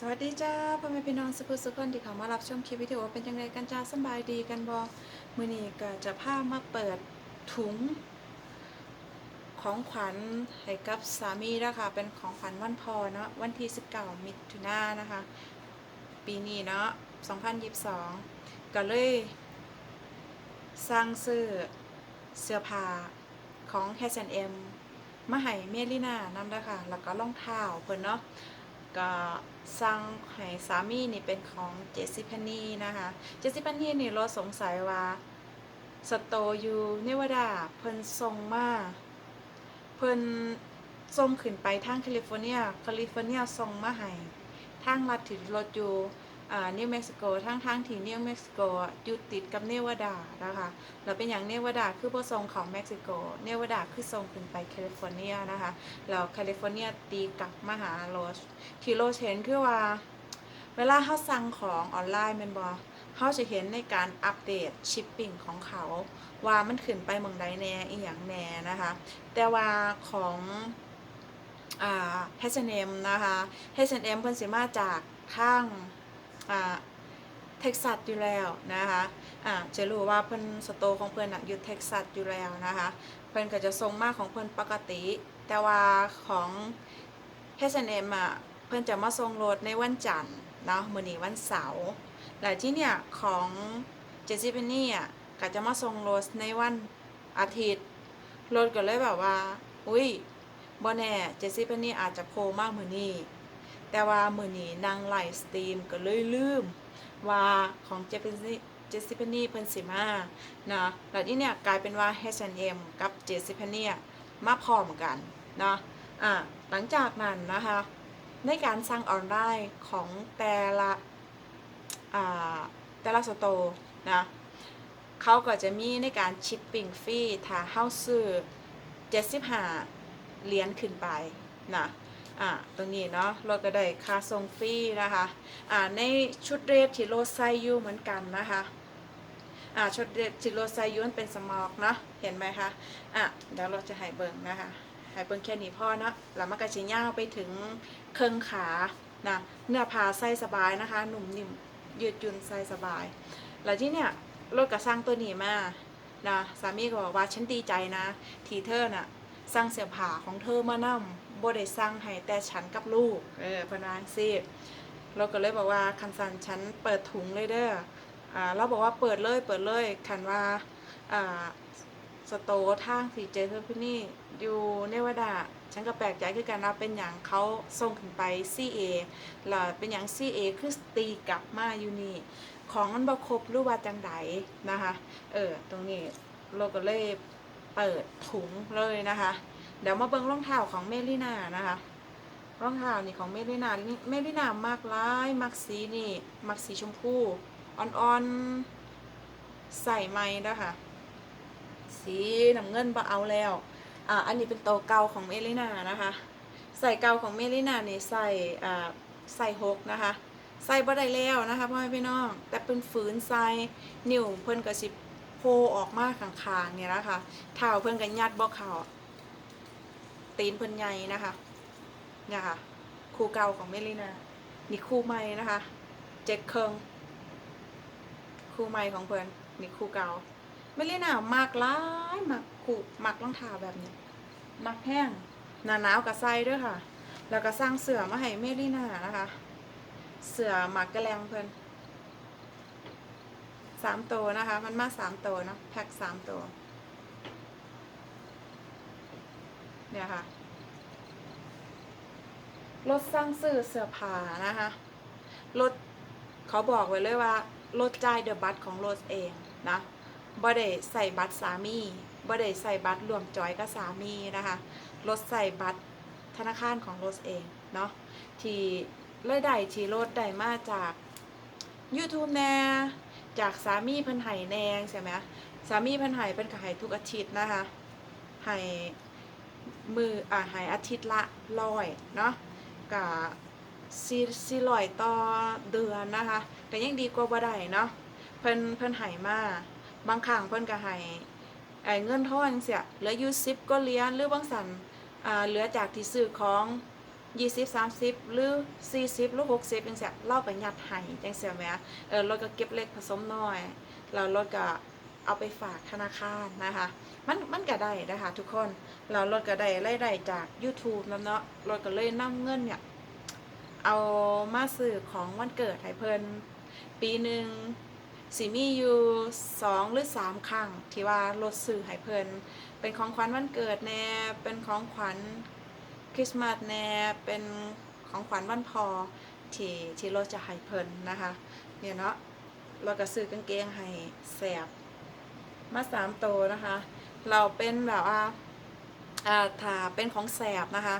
สวัสดีจ้าพ่อแม่พี่น้องสุภุสุคนที่เขามารับชมคลิปวิดีโอเป็นยังไงกันจ้าสบายดีกันบอมือนี้ก็จะพามาเปิดถุง ของขวัญให้กับสามีนะคะเป็นของขวัญวันพอเนาะวันที่ 19 มิถุนายนนะคะ ปีนี้เนาะ 2022 ก็เลยสร้างซื้อเสื้อผ้าของ H&M มาให้เมลิน่านำด้วยค่ะแล้วก็รองเท้าเพิ่นเนาะ ก็สั่งให้สามีนี่เป็นของเจสซี่พนีนะคะเจสซี่พนีนี่เราสงสัยว่าสโตอยู่เนวาดาเพิ่นทรงมาเพิ่นทรงขึ้นไปทางแคลิฟอร์เนียแคลิฟอร์เนียทรงมาให้ทางรัฐถือรถอยู่ นิวเม็กซิโกทางทางที่นิวเม็กซิโกอยู่ติดกับเนวาดานะคะแล้วเป็นอย่างเนวาดาคือบ่ส่งของเม็กซิโก เนวาดาคือส่งขึ้นไปแคลิฟอร์เนียนะคะแล้วแคลิฟอร์เนียตีกับมหาโรสที่โรสเห็นคือว่า เวลาเขาสั่งของออนไลน์แมันบอเขาจะเห็นในการอัปเดตชิปปิ้งของเขา ว่ามันขึ้นไปเมืองใดแน่อีหยังแน่นะคะ แต่ว่าของอ่า H&M นะคะ H&M เพิ่นสิมาจากข้าง เท็กซัสอยู่แล้วนะคะอ่าจะรู้ว่าเพิ่นสโตของเพิ่นนะอยู่เท็กซัสอยู่แล้วนะคะเพิ่นก็จะส่งมาของเพิ่นปกติ แต่ว่าของ H&M อะเพิ่นจะมาส่งรถในวันจันทร์เนาะมื้อนี้วันเสาร์แล้วที่เนี่ยของเจสซี่เพนนี่อะก็จะมาส่งรถในวันอาทิตย์รถก็เลยแบบว่า อุ้ยบ่แน่เจสซี่เพนนี่อาจจะโผล่มากมื้อนี้ แต่ว่ามื้อนี้นางไลฟ์สตรีมก็เลยลืม ว่าของเจสซี่เจสซี่เพนนี่เพิ่นสิมานะแล้วที่เนี่ยกลายเป็นว่า H&M กับเจสซี่เพนนี่มาพร้อมกันนะอะหลังจากนั้นนะคะ ในการสั่งออนไลน์ของแต่ละอ่าแต่ละสโตร์นะเขาก็จะมีในการชิปปิ้งฟรีถ้าเฮาซื้อ75เหรียญขึ้นไปนะ อะตรงนี้เนาะเราก็ได้ค่าส่งฟรีนะคะอ่าในชุดเรทที่โรสใส่อยู่เหมือนกันนะคะอ่าชุดเรทที่โรสใส่อยู่มันเป็นสมอกเนาะเห็นไหมคะอะเดี๋ยวเราจะให้เบิ่งนะคะให้เบิ่งแค่นี้พอเนาะแล้วมันก็สิยาวไปถึงเครื่องขานะเนื้อผ้าใส่สบายนะคะ หนุ่มนิ่มยืดหยุ่นใส่สบาย แล้วที่เนี่ยรถก็สร้างตัวนี้มานะสามีก็บอกว่าฉันดีใจนะ ทีเธอน่ะสร้างเสื้อผ้าของเธอมานำ บ่ได้สร้างให้แต่ฉันกับลูก เออเพนวาจั่งสิเราก็เลยบอกว่าคันสันฉันเปิดถุงเลยเด้ออ่าเราบอกว่าเปิดเลยเปิดเลยคันว่าอ่าสโตร์ทางสีเจเธอพี่นี่อยู่เนวาดา ฉันก็แปลกใจคือกันว่าเป็นอย่างเขาส่งขึ้นไป CA แล้วเป็นอย่าง CA คือตีกลับมาอยู่นี่ของมันบ่ครบหรือว่าจังไดนะคะ เออ ตรงนี้เราก็เลยเปิดถุงเลยนะคะ เดี๋ยวมาเบิ่งรองเท้าของเมลินานะคะรองเท้านี่ของเมลินานี่เมลินามากร้ายมักสีนี่มักสีชมพูอ่อนๆใส่ไม้นะคะสีน้ำเงินบ่เอาแล้วอ่าอันนี้เป็นโตเก่าของเมลินานะคะใส่เก่าของเมลินานี่ใส่อ่าใส่หกนะคะใส่บ่ได้แล้วนะคะพ่อแม่พี่น้องแต่เป็นฝืนใส่นิ้วเพิ่นก็สิโผล่ออกมาข้างๆเนี่ยนะคะเท้าเพิ่นก็ยัดบ่เข้า ตีนเพิ่นใหญ่นะคะเนี่ยค่ะคู่เก่าของเมลินานี่คู่ใหม่นะคะเจ็ดเคิงคู่ใหม่ของเพิ่นนี่คู่เก่าไม่เล่นามากร้ายมากขู่มักรองเท้าแบบนี้มักแห้งหนาหนาวกับไซด้วยค่ะ แล้วก็สร้างเสือมาให้เมลี่นานะคะ เสือหมักกระแลงเพิ่นสามตัวนะคะ มันมาสามตัวเนาะแพ็คสามตัว เนี่ยค่ะรถสร้างซื้อเสื้อผ้านะคะรถเขาบอกไว้เลยว่ารถจ่ายเดอะบัตของรถเองนะบ่ได้ใส่บัตรสามีบ่ได้ใส่บัตรรวมจอยกับสามีนะคะรถใส่บัตรธนาคารของรถเองเนาะที่รายได้ที่รถได้มาจาก YouTube แน่จากสามีเพิ่นไห้แนงใช่ไหมสามีเพิ่นไห้เป็นก็ไห้ทุกอาทิตย์นะคะไห้ มืออ่าไห้อาทิตย์ละร้อยเนาะกับสี่สี่ร้อยต่อเดือนนะคะก็ยังดีกว่าบ่ได้เนาะเพิ่นเพิ่นไห้มาบางครั้งเพิ่นก็ให้ไอ้เงินทอนเสียเหลืออยู่10ก็เหรียญหรือบางสันอ่าเหลือจากที่ซื้อของยี่สิบสามสิบหรือสี่สิบหรือหกสิบจังเสียเล่ากับยัดให้จังเสียแหมเออรถก็เก็บเล็กผสมน้อยแล้วรถก็เอาไปฝากธนาคารนะคะ มันมันก็ได้นะคะทุกคน เรารถก็ได้รายได้จาก YouTube นำเนาะรถก็เลยนำเงินเนี่ย เอามาซื้อของวันเกิดให้เพิ่นปีหนึ่งสิมีอยู่สองหรือสามครั้งที่ว่ารถซื้อให้เพิ่นเป็นของขวัญวันเกิดแน่เป็นของขวัญคริสต์มาสแน่เป็นของขวัญวันพอที่ที่รถจะให้เพิ่นนะคะเนี่ยเนาะเราก็ซื้อกางเกงให้แสบมาสามโตวนะคะ เราเป็นแบบว่า อ่าถ้าเป็นของแสบนะคะ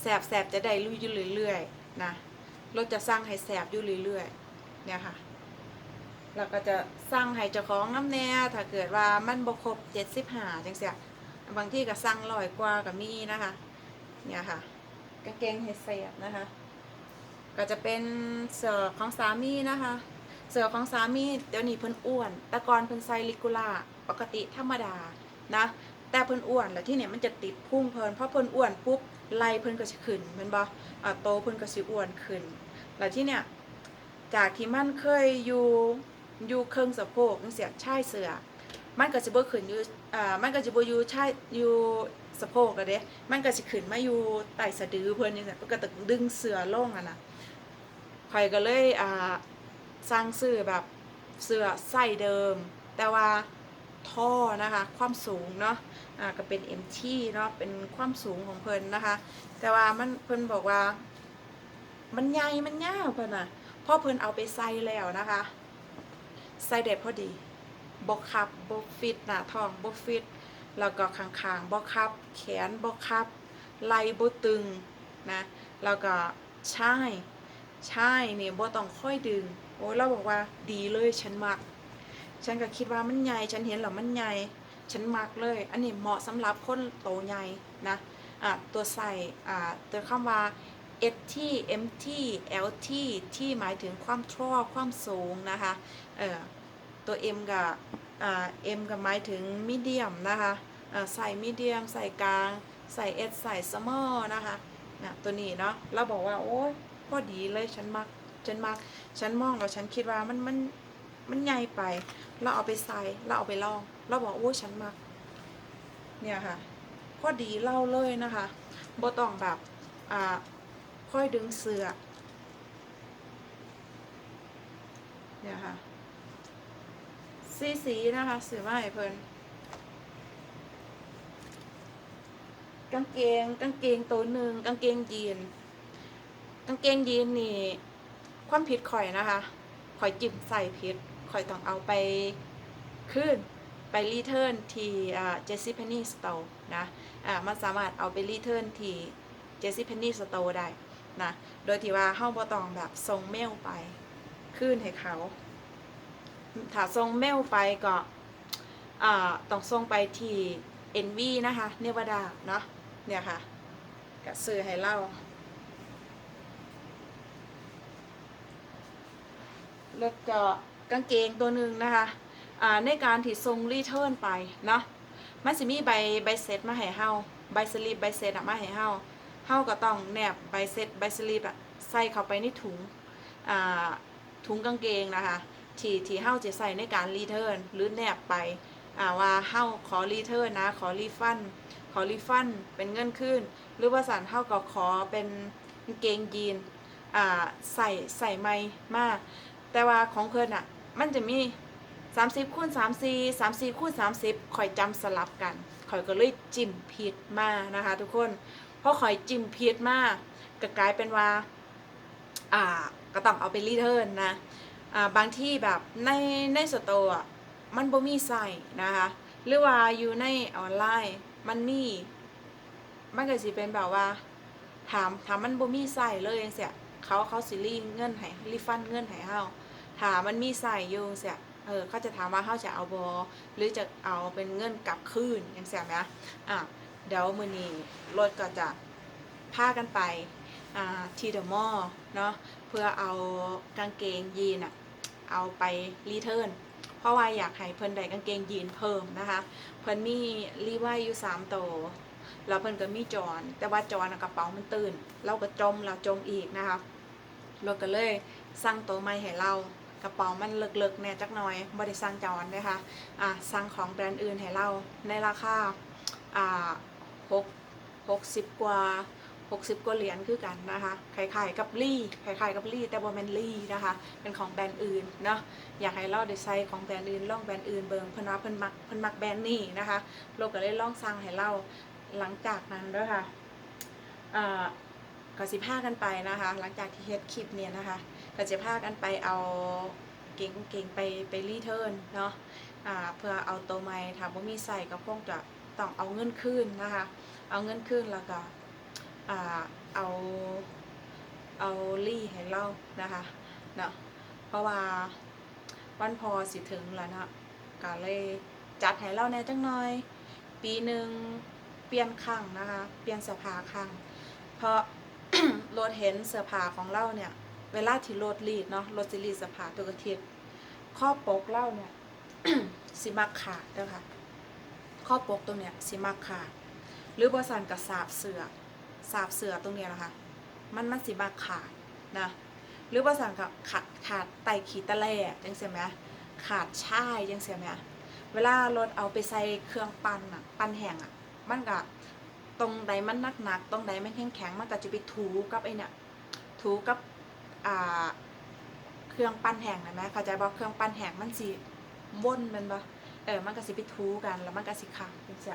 แสบแสบจะได้ลุยอยู่เรื่อยๆนะเราจะสร้างให้แสบอยู่เรื่อยๆเนี่ยค่ะเราก็จะสร้างให้เจ้าของน้ำแน่ถ้าเกิดว่ามันบกครบเจ็ดสิบห้าจังเสียบางที่ก็สร้างลอยกว่ากับมีนะคะเนี่ยค่ะกางเกงเฮดแสบนะคะ ก็จะเป็นเสื้อของสามีนะคะ เสือของสามีเดี๋ยวนี้เพิ่นอ้วน แต่ก่อนเพิ่นใส่ลิกูล่าปกติธรรมดานะ แต่เพิ่นอ้วนแล้วที่เนี่ยมันจะติดพุ่งเพิ่นเพราะเพิ่นอ้วนปุ๊บไล่เพิ่นก็สิขึ้นแม่นบ่อ่โตเพิ่นก็สิอ้วนขึ้น แล้วที่เนี่ยจากที่มันเคยอยู่อยู่เครื่องสะโพกจังเสียชายเสือมันก็สิบ่ขึ้นอยู่อ่ามันก็สิบ่อยู่ชายอยู่สะโพกแล้วเด้มันก็สิขึ้นมาอยู่ใต้สะดือเพิ่นจังซี่เพิ่นก็ต้องดึงเสือลงอะนะข่อยก็เลยอ่าสร้างซื้อแบบเสื้อไส้เดิม แต่ว่า ท่อนะคะ ความสูงเนาะอ่าก็เป็น MT เนาะเป็นความสูงของเพิ่นนะคะ แต่ว่ามันเพิ่นบอกว่า มันใหญ่มันยาวเพิ่นน่ะพอเพิ่นเอาไปใส่แล้วนะคะใส่ได้พอดีบกคับบกฟิตหน้าท้องบกฟิตแล้วก็ข้างๆบกคับ แขนบกคับไหล่บตึงนะแล้วก็ใช่ใช่เนี่ยบ่ต้องค่อยดึง โอ้เราบอกว่าดีเลยฉันมัก ฉันก็คิดว่ามันใหญ่ ฉันเห็นแล้วมันใหญ่ ฉันมักเลย อันนี้เหมาะสำหรับคนโตใหญ่นะอะตัวใส่อ่าตัวคำว่า ST MT LT ที่หมายถึงความท่อความสูงนะคะเอ่อตัว M กับอ่า M กับหมายถึงมีเดียมนะคะอ่าใส่มีเดียมใส่กลางใส่ S ใส่ small นะคะนะตัวนี้เนาะเราบอกว่า โอ้ยพอดีเลยฉันมัก ฉันมัก ฉันมองแล้วฉันคิดว่ามันมัน มันใหญ่ไป เราเอาไปใส่เราเอาไปลอง เราบอกโอ้ยฉันมัก เนี่ยค่ะพอดีเล่าเลยนะคะบต้องแบบอ่าค่อยดึงเสือเนี่ยค่ะสีสีนะคะสือมาให้เพิ่นกางเกงกางเกงตัวหนึ่งกางเกงยีนกางเกงยีนนี่ความผิดข่อยนะคะ ข่อยจิ้มใส่ผิด ข่อยต้องเอาไปคืนไปรีเทิร์นที่เจสซี่เพนนีสโตร์นะอ่ามันสามารถเอาไปรีเทิร์นที่เจสซี่เพนนีสโตร์ได้นะโดยที่ว่าเฮาบ่ต้องแบบส่งเมลไปคืนให้เขา ถ้าส่งเมลไปก็อ่าต้องส่งไปที่ NV นะคะเนวาดาเนาะเนี่ยค่ะก็ซื้อให้เล่าแล้วก็ กางเกงตัวหนึ่งนะคะอ่าในการที่ส่งรีเทิร์นไปเนาะมันสิมีใบใบเสร็จมาให้เฮาใบสลิปใบเสร็จอะมาให้เฮาเฮาก็ต้องแนบใบเสร็จใบสลิปอะใส่เข้าไปในถุงอ่าถุงกางเกงนะคะที่ที่เฮาจะใส่ในการรีเทิร์นหรือแนบไปอ่าว่าเฮาขอรีเทิร์นนะขอรีฟันขอรีฟันเป็นเงินคืนหรือว่าสันเฮาก็ขอเป็นกางเกงยีนอ่าใส่ใส่ไม่มาก แต่ว่าของเพิ่นอะ มันจะมี 30คูณ34 34คูณ30ข่อยจำสลับกันข่อยก็เลยจิ้มผิดมานะคะ ทุกคนเพราะข่อยจิ้มผิดมาก็กลายเป็นว่าอ่าก็ต้องเอาไปรีเทิร์นนะอ่าบางที่แบบในในสโตร์อะมันบ่มีใส่นะคะหรือว่าอยู่ในออนไลน์มันมีมันก็สิเป็นแบบว่า ถามถามมันบ่มีใส่เลยจังซี่เขาเขาสิรีเงินให้รีฟันเงินให้เฮา ถามมันมีใส่ยู่จังซี่เออเขาจะถามว่าเฮาจะเอาบ่หรือจะเอาเป็นเงินกลับคืนจังซี่แหมอะเดี๋ยวมือนี้รถก็จะพากันไปอ่าทีเดอมอเนาะเพื่อเอากางเกงยีนอะเอาไปรีเทิร์นเพราะว่าอยากให้เพิ่นได้กางเกงยีนเพิ่มนะคะ เพิ่นมีรีไวอยู่3ตัวแล้วเพิ่นก็มีจอนแต่ว่าจอนกระเป๋ามันตื่นเราก็จมแล้วจมอีกนะคะราก็เลยสั่งตัวใหม่ให้เรา กระเป๋ามันเลิกๆแน่จักหน่อยบ่ได้สั่งจอนนะคะอะสั่งของแบรนด์อื่นให้เราในราคาอ่าหกหกสิบกว่า60กว่าเหรียญคือกันนะคะคล้ายๆกับลี่คล้ายๆกับลี่แต่บ่แมนลี่นะคะ เป็นของแบรนด์อื่นเนาะ อยากให้เราได้ใส่ของแบรนด์อื่น ลองแบรนด์อื่นเบิงเพิ่นว่าเพิ่นมักเพิ่นมักแบรนด์นี้นะคะ โลกก็เลยลองสั่งให้เราหลังจากนั้นด้วยค่ะอ่าก็สิพากันไปนะคะ หลังจากที่เฮ็ดคลิปเนี่ยนะคะ ก็จะพากันไปเอาเก่งเก่งไปไปรีเทิร์นเนาะอ่าเพื่อเอาตัวใหม่ถ้าบ่มีใส่ก็คงจะต้องเอาเงินคืนนะคะ เอาเงินคืนแล้วก็อ่าเอาเอาลี่ให้เรานะคะเนาะเพราะว่าวันพอสิถึงแล้วนะก็เลยจัดให้เราแน่จังหน่อย ปีหนึ่งเปลี่ยนครั้งนะคะ เปลี่ยนเสื้อผ้าครั้งเพราะรถเห็นเสื้อผ้าของเราเนี่ย เวลาที่รถรีดเนาะรถสิรีดสื้อผ้าทุกอาทิตย์ข้อปกเล่าเนี่ยสิมักขาดเด้อค่ะข้อปกตรงเนี้ยสิมักขาด หรือบริสันกับสาบเสือสาบเสือตรงเนี้ยนะคะ มันมันสิมักขาดนะหรือบสันกับขาดขาดไตขีตะแล่จังเสียไหมขาดช่ายจังเสียไหมเวลารถเอาไปใส่เครื่องปั้นอะปั้นแห้งอะมันก็ตรงใดมันหนักหนักตรงใดมันแข็งแข็งมันก็จะไปถูกับไอเนี่ยถูกับ อ่าเครื่องปั้นแห้งนะแม่เข้าใจบอกเครื่องปั้นแห้งมันสีว่นมันบ่เออมันก็สิไปทูกันแล้วมันก็สิขาดจังซี่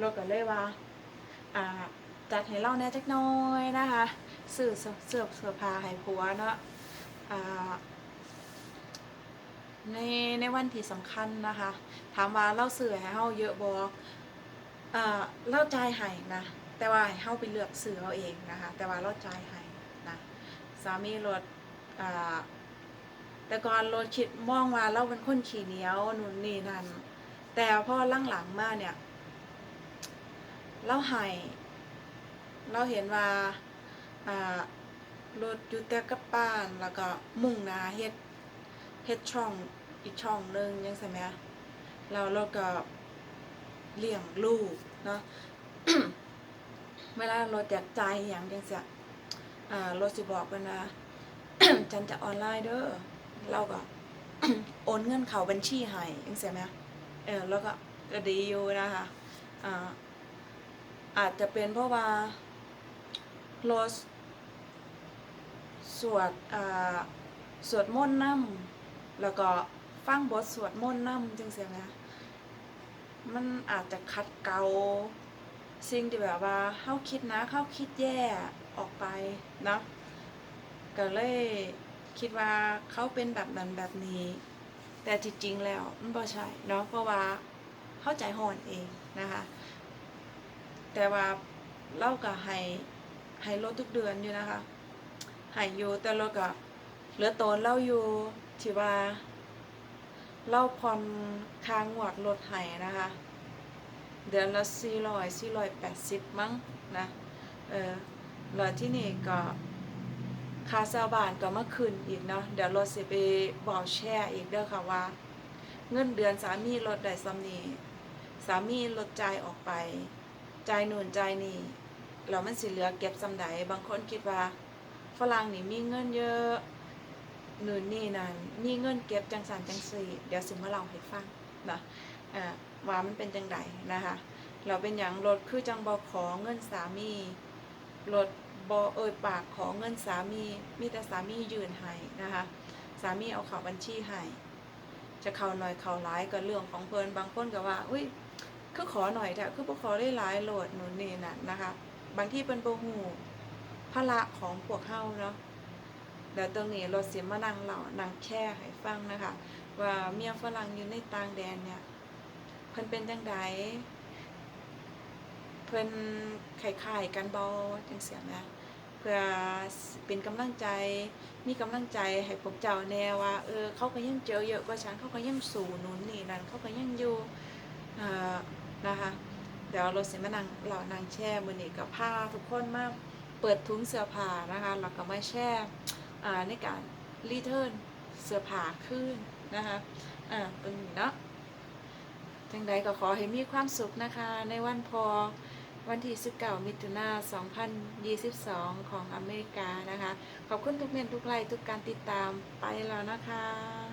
รถก็เลยว่าอ่าจัดให้เราแน่จักน้อยนะคะเสื้อเสื้อเสื้อผ้าให้ผัวเนาะอ่าในในวันที่สำคัญนะคะ ถามว่าเราซื้อให้เฮาเยอะบ่อ่าเราจ่ายให้นะแต่ว่าให้เฮาไปเลือกซื้อเอาเองนะคะ แต่ว่าเราจ่ายให้ สามีรถแต่ก่อนรถคิดมองว่าเราเป็นคนขี้เหนียวนู่นนี่นั่นแต่พอหลังๆมาเนี่ย เราให้เราเห็นว่าอ่ารถอยู่แต่กับป้านแล้วก็มุ่งนาเฮ็ดเฮ็ดช่องอีกช่องหนึงยังใช่ไหมแล้วเราก็เลี้ยงลูกเนาะเวลารถอยากใจอหย่างจังเสีย อ่ารถสิบอกกันนะฉันจะออนไลน์เด้อเราก็โอนเงินเขาบัญชีให้ยังเสียไหมเออแล้วก็ก็ดีอยู่นะคะอ่าอาจจะเป็นเพราะว่าโรสสวดอ่าสวดมนต์นำแล้วก็ฟังบทสวดมนต์นำจังเสียไหมมันอาจจะคัดเกาสิ่งที่แบบว่าเข้าคิดนะเข้าคิดแย่ ออกไปเนาะก็เลยคิดว่าเขาเป็นแบบนั้นแบบนี้ แต่จริงๆแล้วมันบ่ใช่เนาะเพราะว่าเข้าใจหอนเองนะคะ แต่ว่าเล่าก็ให้ให้ลดทุกเดือนอยู่นะคะให้อยู่แต่เราก็เหลือตนเล่าอยู่ที่ว่าเล่าผ่อนค้างวดรถให้นะคะ เดือนละสี่ร้อยสี่ร้อยแปดสิบมั้งนะเออ แล้วที่นี่ก็คาเช่าบานก็มาคืนอีกเนาะเดี๋ยวรถสิไปบอกแชร์อีกเด้อค่ะว่า เงินเดือนสามีลดได้ซ้ำนี้สามีลดจ่ายออกไปใจ่ายนู่นจ่ายนี่แล้วมันสิเหลือเก็บซำใดบางคนคิดว่าฝรั่งนี่มีเงินเยอะหนู่นนี่นั่นมีเงินเก็บจังสันจังสี่เดี๋ยวสิมาเล่าให้ฟังนะว่ามันเป็นจังใดนะคะเราเป็นอย่างรถคือจังบอขอเงินสามี รถบอเอ่ยปากขอเงินสามีมีแต่สามียืนให้นะคะสามีเอาเข้าบัญชีให้จะเข้าหน่อยเข้าหลายก็เรื่องของเพลินบางคนก็ว่าอุ้ยคือขอหน่อยแต่คือบ่ขอได้หลายโหลดนู่นนี่นั่นนะคะ บางที่เป็นบ่ฮู้ภาระของพวกเฮาเนาะเดี๋ยวตรงนี้เราสิมานั่งเหล่านั่งแค่ให้ฟังนะคะ ว่าเมียฝรั่งอยู่ในต่างแดนเนี่ยเพิ่นเป็นจังได เพิ่นคล้ายๆกันบอจังเสียนะเพื่อเป็นกำลังใจมีกำลังใจให้พวกเจ้าแน่ว่าเออเขาก็ยังเจอเยอะกว่าฉันเขาก็ยังสู่หนุนนี่นั่นเขาก็ยังอยู่อ่านะคะเดี๋ยวเราเสิมานั่งเรานั่งแช่มือนี้กับผ้าทุกคนมาเปิดถุงเสื้อผ้านะคะแล้วก็มาแช่อ่าในการรีเทิร์นเสื้อผ้าขึ้นนะคะอ่าตรงนี้เนาะจังใดก็ขอให้มีความสุขนะคะ ในวันพอ วันที่ 19 มิถุนา2022 ของอเมริกานะคะ ขอบคุณทุกเมนทุกไลค์ทุกการติดตามไปแล้วนะคะ